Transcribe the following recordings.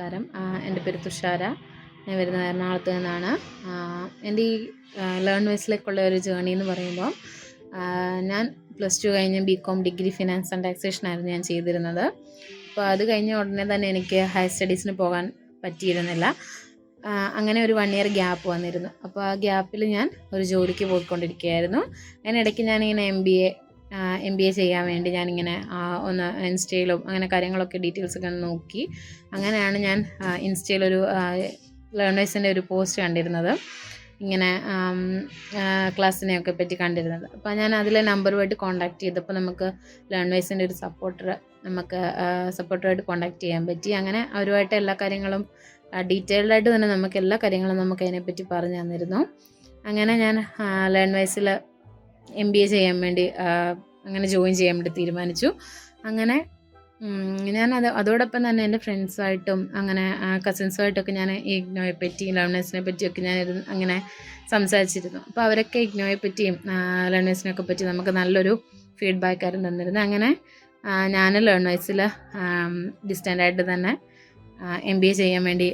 നമസ്കാരം. എന്റെ പേര് തുഷാര. ഞാൻ വരുന്നത് എറണാകുളത്ത് നിന്നാണ്. എന്റെ ഈ ലേൺ വൈസിലേക്കുള്ള ഒരു ജേണി എന്ന് പറയുമ്പോൾ ഞാൻ പ്ലസ് ടു കഴിഞ്ഞ് B Com degree finance and taxation ആയിരുന്നു ഞാൻ ചെയ്തിരുന്നത്. അപ്പോൾ അത് കഴിഞ്ഞ ഉടനെ തന്നെ എനിക്ക് ഹയർ സ്റ്റഡീസിന് പോകാൻ പറ്റിയിരുന്നില്ല. അങ്ങനെ ഒരു വൺ ഇയർ ഗ്യാപ്പ് വന്നിരുന്നു. അപ്പോൾ ആ ഗ്യാപ്പിൽ ഞാൻ ഒരു ജോലിക്ക് പോയിക്കൊണ്ടിരിക്കുകയായിരുന്നു. അതിനിടയ്ക്ക് ഞാനിങ്ങനെ M B A M B A ചെയ്യാൻ വേണ്ടി ഞാനിങ്ങനെ ഒന്ന് ഇൻസ്റ്റയിലും അങ്ങനെ കാര്യങ്ങളൊക്കെ ഡീറ്റെയിൽസ് ഒക്കെ ഒന്ന് നോക്കി. അങ്ങനെയാണ് ഞാൻ ഇൻസ്റ്റയിലൊരു ലേണേഴ്സിന്റെ ഒരു പോസ്റ്റ് കണ്ടിരുന്നത്. ഇങ്ങനെ ക്ലാസ്സിനെയൊക്കെ പറ്റി കണ്ടിരുന്നത്. അപ്പോൾ ഞാൻ അതിലെ നമ്പറുമായിട്ട് കോൺടാക്ട് ചെയ്തപ്പോൾ നമുക്ക് ലേണേഴ്സിന്റെ ഒരു സപ്പോർട്ടർ നമുക്ക് സപ്പോർട്ടറായിട്ട് കോൺടാക്ട് ചെയ്യാൻ പറ്റി. അങ്ങനെ അവരുമായിട്ട് എല്ലാ കാര്യങ്ങളും ഡീറ്റെയിൽഡായിട്ട് തന്നെ നമുക്ക് എല്ലാ കാര്യങ്ങളും നമുക്ക് അതിനെപ്പറ്റി പറഞ്ഞു തന്നിരുന്നു. അങ്ങനെ ഞാൻ ലേൺ വൈസിൽ എം ബി എ ചെയ്യാൻ വേണ്ടി അങ്ങനെ ജോയിൻ ചെയ്യാൻ വേണ്ടി തീരുമാനിച്ചു. അങ്ങനെ ഞാൻ അത് അതോടൊപ്പം തന്നെ എന്റെ ഫ്രണ്ട്സുമായിട്ടും അങ്ങനെ കസിൻസുമായിട്ടൊക്കെ ഞാൻ ഇഗ്നോയെ പറ്റി ലേണേഴ്സിനെ പറ്റിയൊക്കെ ഞാൻ അങ്ങനെ സംസാരിച്ചിരുന്നു. അപ്പോൾ അവരൊക്കെ ഇഗ്നോയെ പറ്റിയും ലേണേഴ്സിനെയൊക്കെ പറ്റി നമുക്ക് നല്ലൊരു ഫീഡ്ബാക്ക് ആയിരുന്നു തന്നിരുന്നു അങ്ങനെ ഞാൻ ലേണേഴ്സിൽ ഡിസ്റ്റന്റായിട്ട് തന്നെ എം ബി എ ചെയ്യാൻ വേണ്ടി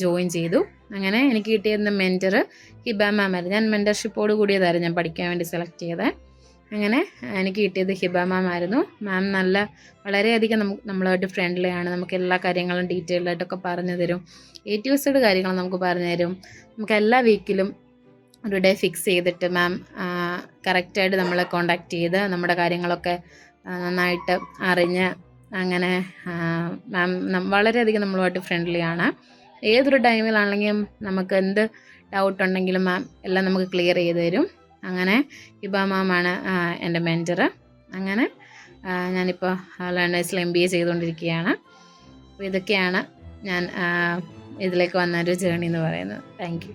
ജോയിൻ ചെയ്തു. അങ്ങനെ എനിക്ക് കിട്ടിയിരുന്ന മെന്റർ ഹിബ മാം ആയിരുന്നു ഞാൻ മെന്റർഷിപ്പോട് കൂടിയതായിരുന്നു ഞാൻ പഠിക്കാൻ വേണ്ടി സെലക്ട് ചെയ്തത്. അങ്ങനെ എനിക്ക് കിട്ടിയത് ഹിബ മാം ആയിരുന്നു. മാം നല്ല വളരെയധികം നമുക്ക് നമ്മളായിട്ട് ഫ്രണ്ട്ലി ആണ്. നമുക്ക് എല്ലാ കാര്യങ്ങളും ഡീറ്റെയിൽഡ് ആയിട്ടൊക്കെ പറഞ്ഞു തരും. എ ടു സെഡ് കാര്യങ്ങൾ നമുക്ക് പറഞ്ഞു തരും. നമുക്ക് എല്ലാ വീക്കിലും ഒരു ഡേ ഫിക്സ് ചെയ്തിട്ട് മാം കറക്റ്റായിട്ട് നമ്മളെ കോണ്ടാക്ട് ചെയ്ത് നമ്മുടെ കാര്യങ്ങളൊക്കെ നന്നായിട്ട് അറിഞ്ഞ് അങ്ങനെ മാം വളരെയധികം നമ്മളുമായിട്ട് ഫ്രണ്ട്ലി ആണ്. ഏതൊരു ടൈമിലാണെങ്കിലും നമുക്ക് എന്ത് ഡൗട്ട് ഉണ്ടെങ്കിലും മാം എല്ലാം നമുക്ക് ക്ലിയർ ചെയ്ത് തരും. അങ്ങനെ ഇബ മാമാണ് എന്റെ മെന്റർ അങ്ങനെ ഞാനിപ്പോൾ ലേണേഴ്സിൽ എം ബി എ ചെയ്തുകൊണ്ടിരിക്കുകയാണ്. അപ്പോൾ ഇതൊക്കെയാണ് ഞാൻ ഇതിലേക്ക് വന്ന ഒരു ജേണി എന്ന് പറയുന്നത്. താങ്ക്